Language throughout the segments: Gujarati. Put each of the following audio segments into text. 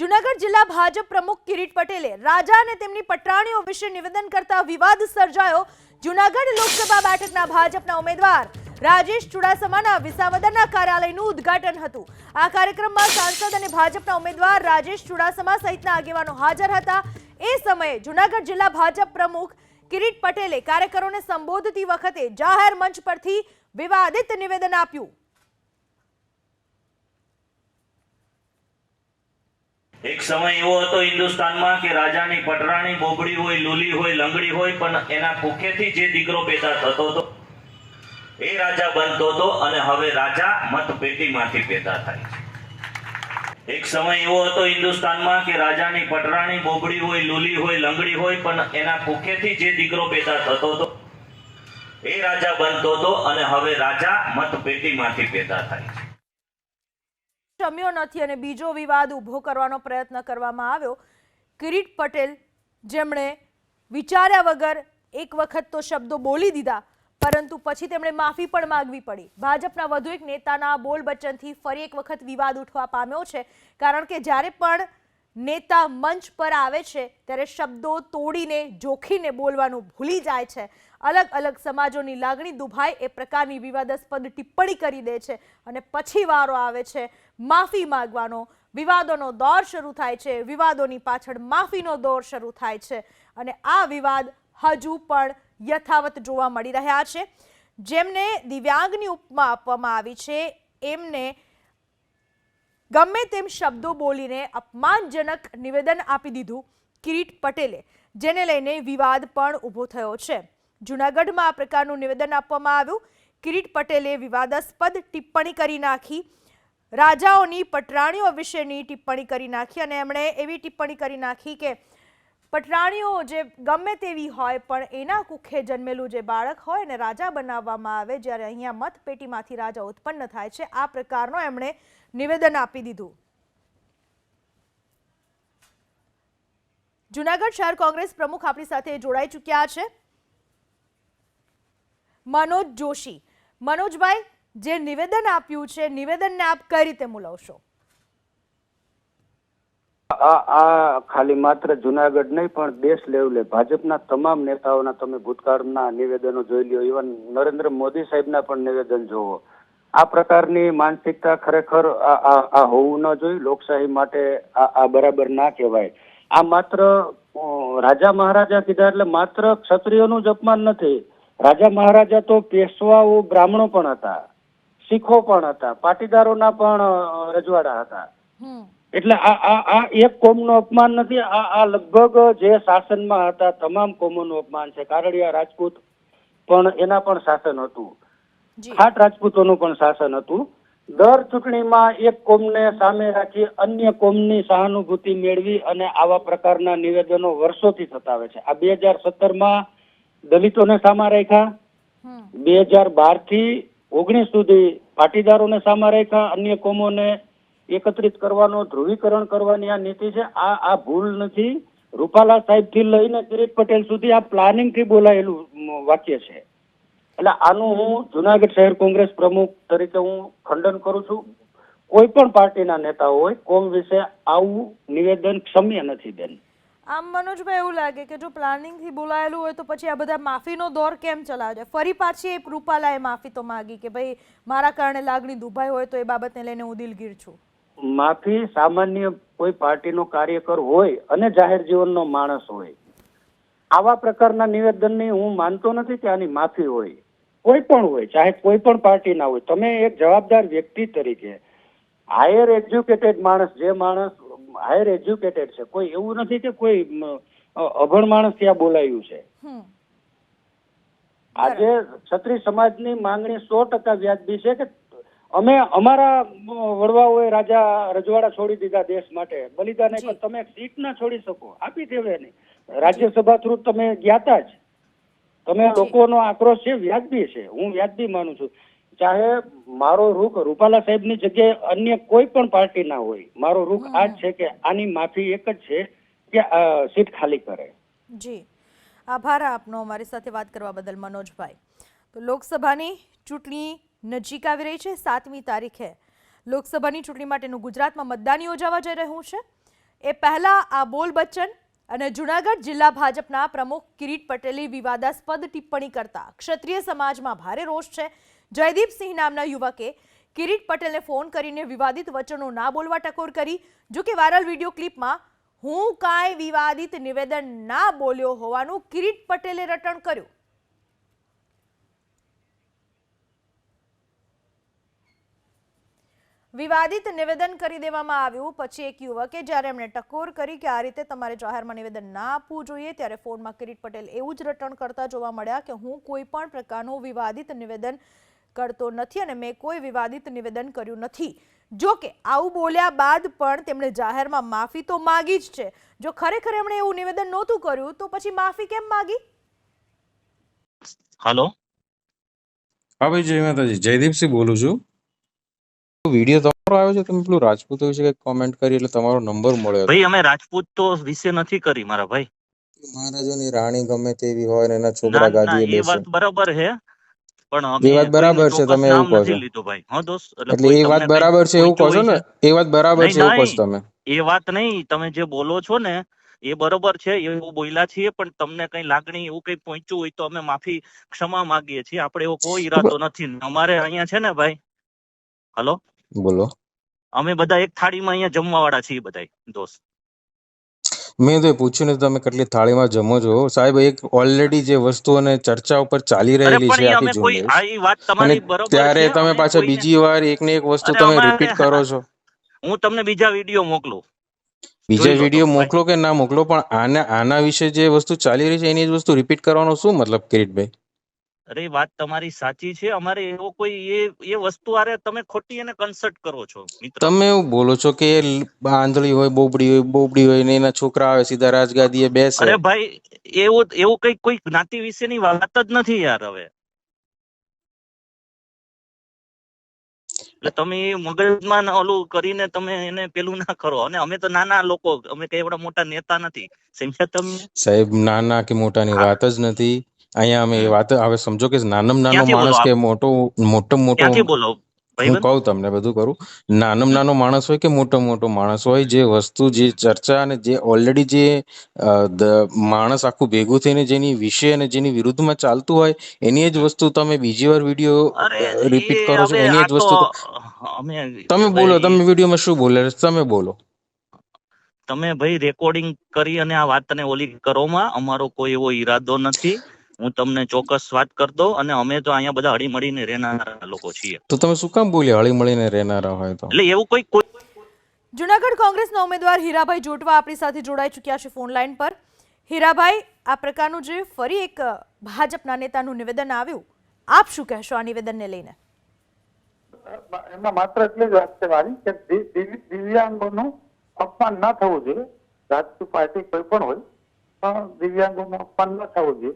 જુનાગઢ જિલ્લા ભાજપ પ્રમુખ કિરીટ પટેલે રાજા અને તેમની પટરાણીઓ વિશે નિવેદન કરતા વિવાદ સર્જાયો. જુનાગઢ લોકસભા બેઠકના ભાજપના ઉમેદવાર રાજેશ ચુડાસમાના વિસાવદરના કાર્યાલયનું ઉદ્ઘાટન હતું. આ કાર્યક્રમમાં સાંસદ અને ભાજપના ઉમેદવાર રાજેશ ચુડાસમા સહિતના આગેવાનો હાજર હતા. એ સમયે જુનાગઢ જિલ્લા ભાજપ પ્રમુખ કિરીટ પટેલે કાર્યકરોને સંબોધતી વખતે જાહેર મંચ પરથી વિવાદિત નિવેદન આપ્યું. એક સમય એવો હતો હિન્દુસ્તાનમાં કે રાજાની પટરાણી બોબડી હોય, લુલી હોય, લંગડી હોય, પણ એના કુખેથી જે દીકરો પેદા થતો હતો, એ રાજા બનતો હતો અને હવે રાજા મતપેટીમાંથી પેદા થાય છે. એક સમય એવો હતો હિન્દુસ્તાનમાં કે રાજાની પટરાણી બોબડી હોય, લુલી હોય, લંગડી હોય, પણ એના કુખેથી જે દીકરો પેદા થતો હતો, એ રાજા બનતો હતો અને હવે રાજા મતપેટીમાંથી પેદા થાય છે. શમ્યો નથી અને બીજો વિવાદ ઊભો કરવાનો પ્રયત્ન કરવામાં આવ્યો. કિરીટ પટેલ જેમણે વિચાર્યા વગર એક વખત તો શબ્દો બોલી દીધા, પરંતુ પછી તેમણે માફી પણ માંગવી પડી. ભાજપના વધુ એક નેતાના બોલ બચ્ચનથી ફરી એક વખત વિવાદ ઉઠવા પામ્યો છે, કારણ કે જ્યારે પણ નેતા મંચ પર આવે છે, ત્યારે શબ્દો તોડીને, જોખીને બોલવાનું ભૂલી જાય છે. અલગ અલગ સમાજોની લાગણી દુભાય એ પ્રકારની વિવાદાસ્પદ ટિપ્પણી કરી દે છે અને પછી વારો આવે છે. માફી માંગવાનો વિવાદોનો દોર શરૂ થાય છે. વિવાદોની પાછળ માફીનો દોર શરૂ થાય છે. અને આ વિવાદ હજુ પણ યથાવત જોવા મળી રહ્યા છે. જેમને દિવ્યાંગની ઉપમા આપવામાં આવી છે, એમને ગમે તેમ શબ્દો બોલીને અપમાનજનક નિવેદન આપી દીધું કિરીટ પટેલે, જેને લઈને વિવાદ પણ ઊભો થયો છે. જૂનાગઢમાં આ પ્રકારનું નિવેદન આપવામાં આવ્યું. કિરીટ પટેલે વિવાદાસ્પદ ટિપ્પણી કરી નાખી. રાજાઓની પટરાણીઓ વિશેની ટિપ્પણી કરી નાખી અને એમણે એવી ટિપ્પણી કરી નાખી કે પટરાણીઓ જે ગમે તેવી હોય, પણ એના કુખે જન્મેલું જે બાળક હોય ને રાજા બનાવવામાં આવે જ્યારે અહીંયા મતપેટીમાંથી રાજા ઉત્પન્ન થાય છે, આ પ્રકારનો એમણે નિવેદન આપી દીધું. જુનાગઢ શહેર કોંગ્રેસ પ્રમુખ આપણી સાથે જોડાઈ ચૂક્યા છે. મનોજ જોશી. મનોજભાઈ, જે નિવેદન આપ્યું છે, નિવેદનને આપ કઈ રીતે મુલવશો? આ ખાલી માત્ર જુનાગઢ નહીં, પણ દેશ લેવલે ભાજપના તમામ નેતાઓના તમે ભૂતકાળના નિવેદનો જોઈ લ્યો. ઇવન નરેન્દ્ર મોદી સાહેબના પણ નિવેદન જોવો. આ પ્રકારની માનસિકતા ખરેખર આ હોવું ન જોઈએ. લોકશાહી માટે આ બરાબર ના કહેવાય. આ માત્ર રાજા મહારાજા કીધા એટલે માત્ર ક્ષત્રિયોનું જ અપમાન નથી. રાજા મહારાજા તો પેશવાઓ બ્રાહ્મણો પણ હતા. શીખો પણ હતા. પાટીદારોના પણ રજવાડા હતા. એટલે આ આ આ એક કોમનું અપમાન નથી આ આ લગભગ જે શાસનમાં હતા તમામ કોમોનું અપમાન છે. કારડિયા રાજપૂત પણ એના પણ શાસન હતું. ખાટ રાજપૂતોનું પણ શાસન હતું. દર ચૂંટણીમાં એક કોમને સામે રાખી અન્ય કોમની સહાનુભૂતિ મેળવી અને આવા પ્રકારના નિવેદનો વર્ષોથી થતા આવે છે. આ બે હજાર સત્તરમાં દલિતોને સામા રાખ્યા. બે હજાર બારથી ઓગણીસ સુધી પાટીદારોને સામા રાખ્યા. અન્ય કોમોને એકત્રિત કરવાનો, ધ્રુવીકરણ કરવાની આ નીતિ છે. આ આ ભૂલ નથી. રૂપાલા સાહેબથી લઈને કિરીટ પટેલ સુધી આ પ્લાનિંગથી બોલાયેલું વાક્ય છે. એટલે આનું હું જુનાગઢ શહેર કોંગ્રેસ પ્રમુખ તરીકે હું ખંડન કરું છું. કોઈ પણ પાર્ટીના નેતા હોય, કોમ વિશે આવું નિવેદન ક્ષમ્ય નથી બેન. આમ મનોજભાઈ એવું લાગે કે જો પ્લાનિંગથી બોલાયેલું હોય તો પછી આ બધા માફીનો દોર કેમ ચલાવે? છે ફરી પાછી એ રૂપાલાએ માફી તો માગી કે ભાઈ, મારા કારણે લાગણી દુભાઈ હોય તો એ બાબતને લઈને હું દિલગીર છું. માફી સામાન્ય કોઈ પાર્ટીનો કાર્યકર હોય અને જાહેર જીવનનો માણસ હોય. આવા પ્રકારના નિવેદનની હું માનતો નથી કે આની માફી હોય. કોઈ પણ હોય ચાહે કોઈ પણ પાર્ટીના હોય. તમે એક જવાબદાર વ્યક્તિ તરીકે હાયર એજ્યુકેટેડ માણસ જે માણસ હાયર એજ્યુકેટેડ છે કોઈ એવું નથી કે કોઈ અભણ માણસ ત્યાં બોલાયું છે. આજે ક્ષત્રિય સમાજની માંગણી સો ટકા વ્યાજબી છે કે અમે અમારા વડવાઓએ રાજા રજવાડા છોડી દીધા દેશ માટે. બલિદાન પણ તમે સીટ ના છોડી શકો. આપી દેવે નહીં રાજ્યસભા થ્રુ તમે ગયા જ. તમે. લોકોનો આક્રોશ છે વ્યાજબી છે. હું વ્યાજબી માનું છું. ચાહે મારો રૂખ રૂપાલા સાહેબની જગ્યાએ અન્ય કોઈ પણ પાર્ટી ના હોય મારો રૂખ આ જ છે કે આની માફી એક જ છે કે સીટ ખાલી કરે. જી. આભાર આપનો અમારી સાથે વાત કરવા બદલ મનોજભાઈ. તો લોકસભાની ચૂંટણી નજીક આવી રહી છે સાતમી તારીખે. લોકસભાની ચૂંટણી માટેનું ગુજરાતમાં મતદાન યોજાવા જઈ રહ્યું છે. એ પહેલાં આ બોલ બચ્ચન અને જુનાગઢ જિલ્લા ભાજપના પ્રમુખ કિરીટ પટેલે વિવાદાસ્પદ ટિપ્પણી કરતા ક્ષત્રિય સમાજમાં ભારે રોષ છે. જયદીપસિંહ નામના યુવકે કિરીટ પટેલને ફોન કરીને વિવાદિત વચનો ના બોલવા ટકોર કરી. જો કે વાયરલ વીડિયો ક્લિપમાં હું કાંઈ વિવાદિત નિવેદન ના બોલ્યો હોવાનું કિરીટ પટેલે રટણ કર્યું. વિવાદિત નિવેદન કરી દેવામાં આવ્યું. પછી એક યુવકે જ્યારે એમણે ટકોર કરી કે આ રીતે તમારે જાહેરમાં નિવેદન ના આપવું જોઈએ ત્યારે ફોનમાં કિરીટ પટેલ એવું જ રટણ કરતા જોવા મળ્યા કે હું કોઈ પણ પ્રકારનું વિવાદિત નિવેદન કરતો નથી અને મેં કોઈ વિવાદિત નિવેદન કર્યું નથી. જો કે આવું બોલ્યા બાદ પણ તેમણે જાહેરમાં માફી તો માગી જ છે. જો ખરેખર એમણે એવું નિવેદન નહોતું કર્યું તો પછી માફી કેમ માગી? હલો હા ભાઈ જય માતાજી. જયદીપસિંહ બોલું છું. વીડિયો તમારો આવ્યો છે તમે પેલું રાજપૂત વિશે કઈ કોમેન્ટ કરી એટલે તમારો નંબર મળ્યો ભાઈ અમે રાજપૂત તો વિશે નથી કરી મારા ભાઈ. મહારાજોની રાણી ગમે તેવી હોય ને એના છોકરા ના એ વાત બરાબર છે પણ એ વાત બરાબર છે, તમે એવું કહો છો. ભાઈ. હા દોસ્ત એટલે એ વાત બરાબર છે એવું કહો છો ને? એ વાત બરાબર છે એવું કહો છો તમે? એ વાત નહીં તમે જે બોલો છો ને એ બરોબર છે એવું બોલ્યા છીએ પણ તમને કઈ લાગણી એવું કઈ પહોંચ્યું હોય તો અમે માફી ક્ષમા માંગીએ છીએ. આપણે એવો કોઈ ઈરાદો નથી. અમારે અહીંયા છે ને ભાઈ. હલો? બોલો. અમે બધા એક થાળીમાં અહીંયા જમવા વાળા છીએ બધા દોસ્ત. મેં તો પૂછ્યું ને તમે કેટલી થાળીમાં જમો છો? સાહેબ એક ઓલરેડી જે વસ્તુ અને ચર્ચા ઉપર ચાલી રહેલી છે આખી ઝુંબેશ અને ત્યારે તમે પાછા બીજી વાર એક ને એક વસ્તુ તમે રિપીટ કરો છો. હું તમને બીજા વીડિયો મોકલું. બીજા વીડિયો મોકલો કે ના મોકલો? પણ આના આના વિશે જે વસ્તુ ચાલી રહી છે એની જ વસ્તુ રિપીટ કરવાનો શું મતલબ કિરીટભાઈ? અરે વાત તમારી સાચી છે. અમારે એવો કોઈ એ એ વસ્તુ આરે તમે ખોટી એને કન્સર્ટ કરો છો તમે એવું બોલો છો કે આંધળી હોય બોબડી હોય બોબડી હોય ને એના છોકરા આવે સીધા રાજગાદીએ બેસે? અરે ભાઈ એવું એવું કઈ કોઈ જ્ઞાતિ વિશેની વાત જ નથી યાર હવે. એટલે તમે મગજમાં ઓલું કરીને તમે એને પેલું ના કરો. અને અમે તો નાના લોકો અમે કઈ એવડા મોટા નેતા નથી. સમજ્યા તમે સાહેબ નાના કે મોટાની વાત જ નથી. અહીંયા અમે એ વાત હવે સમજો કે નાનમ નાનો માણસ કે મોટો મોટો મોટો હું કહું તમને બધું કરું. નાનો નાનો માણસ હોય કે મોટો મોટો માણસ હોય જે વસ્તુ જે ચર્ચા અને જે ઓલરેડી જે માણસ આખું ભેગું થઈને જેની વિશે અને જેની વિરુદ્ધમાં ચાલતું હોય એની જ વસ્તુ તમે બીજી વાર વીડિયો રિપીટ કરો છો એની જ વસ્તુ તમે બોલો તમે વિડીયોમાં શું બોલે તમે બોલો. તમે ભાઈ રેકોર્ડિંગ કરી અને આ વાતને ઓલી કરોમાં અમારો કોઈ એવો ઈરાદો નથી. હું તમને ચોક્કસ વાત કરતો અને અમે તો અહીંયા બધા હળી મળીને રહેનારા લોકો છીએ. તો તમે શું કામ બોલ્યા? હળી મળીને રહેનારા હોય તો. એટલે એવું કોઈ કોઈ જુનાગઢ કોંગ્રેસના ઉમેદવાર હીરાભાઈ જોટવા આપણી સાથે જોડાઈ ચૂક્યા છે ફોન લાઈન પર. હીરાભાઈ આ પ્રકારનું જે ફરી એક ભાજપના નેતાનું નિવેદન આવ્યું આપ શું કહેશો આ નિવેદનને લઈને? એમાં માત્ર એટલી જ વાત છે મારી કે દિવ્યાંગોનું અપમાન ન થવું જોઈએ. રાજકીય પાર્ટી કોઈ પણ હોય પણ દિવ્યાંગોનું અપમાન ન થવું જોઈએ.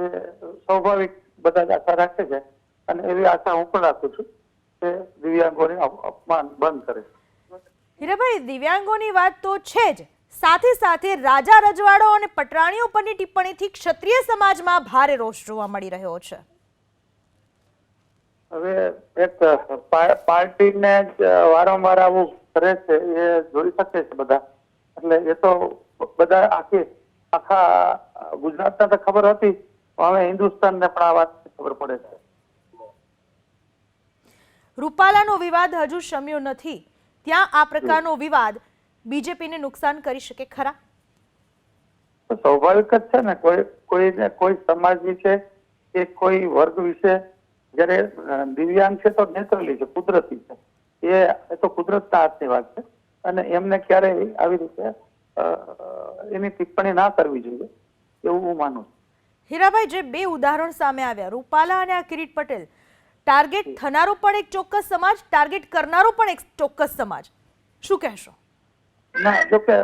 એ સ્વાભાવિક બધા જ આશા રાખે છે અને એવી આશા હું પણ રાખું છું કે દિવ્યાંગોને અપમાન બંધ કરે. હીરાભાઈ દિવ્યાંગોની વાત તો છે જ. સાથે સાથે રાજા રજવાડો અને પટરાણીઓ પરની ટિપ્પણીથી ક્ષત્રિય સમાજમાં ભારે રોષ જોવા મળી રહ્યો છે. હવે એક પાર્ટીને જ વારંવાર આવું કરે છે એ જોઈ શકે છે બધા. એટલે એ તો બધા આખી આખા ગુજરાતને તો ખબર હતી હવે હિન્દુસ્તાનને પણ આ વાત ખબર પડે છે. રૂપાલાનો વિવાદ હજુ શમ્યો નથી. ત્યાં આ પ્રકારનો વિવાદ બીજેપીને નુકસાન કરી શકે ખરા? સ્વાભાવિક જ છે ને કોઈ કોઈને કોઈ સમાજ વિશે કે કોઈ વર્ગ વિશે જ્યારે દિવ્યાંગ છે તો નેચરલી છે કુદરતી છે. એ એ તો કુદરતના હાથની વાત છે. અને એમને ક્યારેય આવી રીતે એની ટિપ્પણી ના કરવી જોઈએ એવું હું માનું છું. હીરાભાઈ જે બે ઉદાહરણ સામે આવ્યા રૂપાલા અને આ કિરીટ પટેલ. ટાર્ગેટ થનારો પણ એક ચોક્કસ સમાજ ટાર્ગેટ કરનારો પણ એક ચોક્કસ સમાજ. શું કહેશો? ના જો કે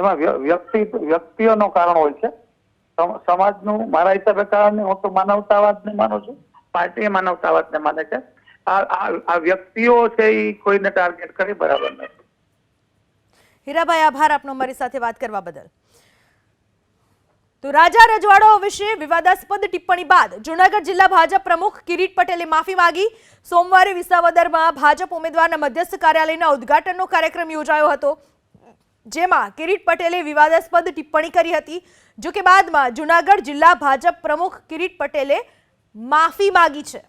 એમાં વ્યક્તિ વ્યક્તિઓનો કારણ હોય છે. સમાજનું મારા હિસાબે કારણ હું તો માનવતાવાદને માનું છું. પાર્ટી માનવતાવાદને માને છે. આ વ્યક્તિઓ છે એ કોઈને ટાર્ગેટ કરી બરાબર નથી. હીરાભાઈ આભાર આપનો મારી સાથે વાત કરવા બદલ. તો રાજા રજવાડો વિશે વિવાદાસ્પદ ટિપ્પણી બાદ જૂનાગઢ જિલ્લા ભાજપ પ્રમુખ કિરીટ પટેલે માફી માંગી. સોમવારે વિસાવદરમાં ભાજપ ઉમેદવારના મધ્યસ્થ કાર્યાલયના ઉદ્ઘાટનનો કાર્યક્રમ યોજાયો હતો. જેમાં કિરીટ પટેલે વિવાદાસ્પદ ટિપ્પણી કરી હતી. જો કે બાદમાં જુનાગઢ જિલ્લા ભાજપ પ્રમુખ કિરીટ પટેલે માફી માંગી છે.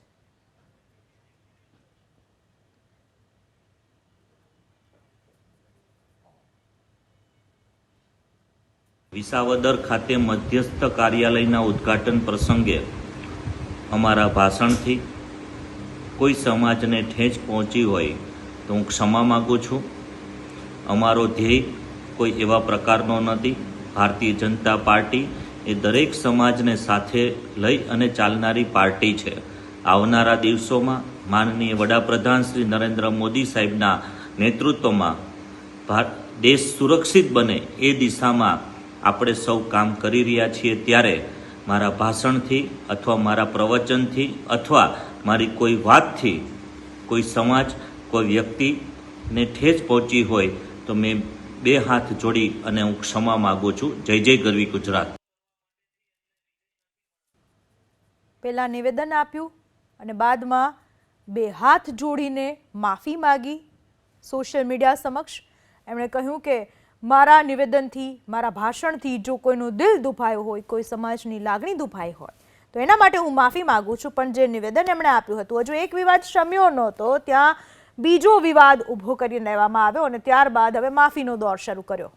વિસાવદર ખાતે મધ્યસ્થ કાર્યાલયના ઉદ્ઘાટન પ્રસંગે અમારા ભાષણથી કોઈ સમાજને ઠેંચ પહોંચી હોય તો હું ક્ષમા માગું છું. અમારો ધ્યેય કોઈ એવા પ્રકારનો નથી. ભારતીય જનતા પાર્ટી એ દરેક સમાજને સાથે લઈ અને ચાલનારી પાર્ટી છે. આવનારા દિવસોમાં માનનીય વડાપ્રધાન શ્રી નરેન્દ્ર મોદી સાહેબના નેતૃત્વમાં ભારત દેશ સુરક્ષિત બને એ દિશામાં આપણે સૌ કામ કરી રહ્યા છીએ ત્યારે મારા ભાષણથી અથવા મારા પ્રવચનથી અથવા મારી કોઈ વાતથી કોઈ સમાજ, કોઈ વ્યક્તિને ઠેસ પહોંચી હોય તો મેં બે હાથ જોડી અને હું ક્ષમા માગું છું. જય જય ગરવી ગુજરાત. પહેલા નિવેદન આપ્યું અને બાદમાં બે હાથ જોડીને માફી માગી. સોશિયલ મીડિયા સમક્ષ એમણે કહ્યું કે મારા નિવેદનથી, મારા ભાષણથી જો કોઈનું દિલ દુભાયું હોય, કોઈ સમાજની લાગણી દુભાઈ હોય, તો એના માટે હું માફી માગું છું. પણ જે નિવેદન એમણે આપ્યું હતું, હજુ એક વિવાદ શમ્યો નહોતો. ત્યાં બીજો વિવાદ ઊભો કરી લેવામાં આવ્યો અને ત્યારબાદ હવે માફીનો દોર શરૂ કર્યો.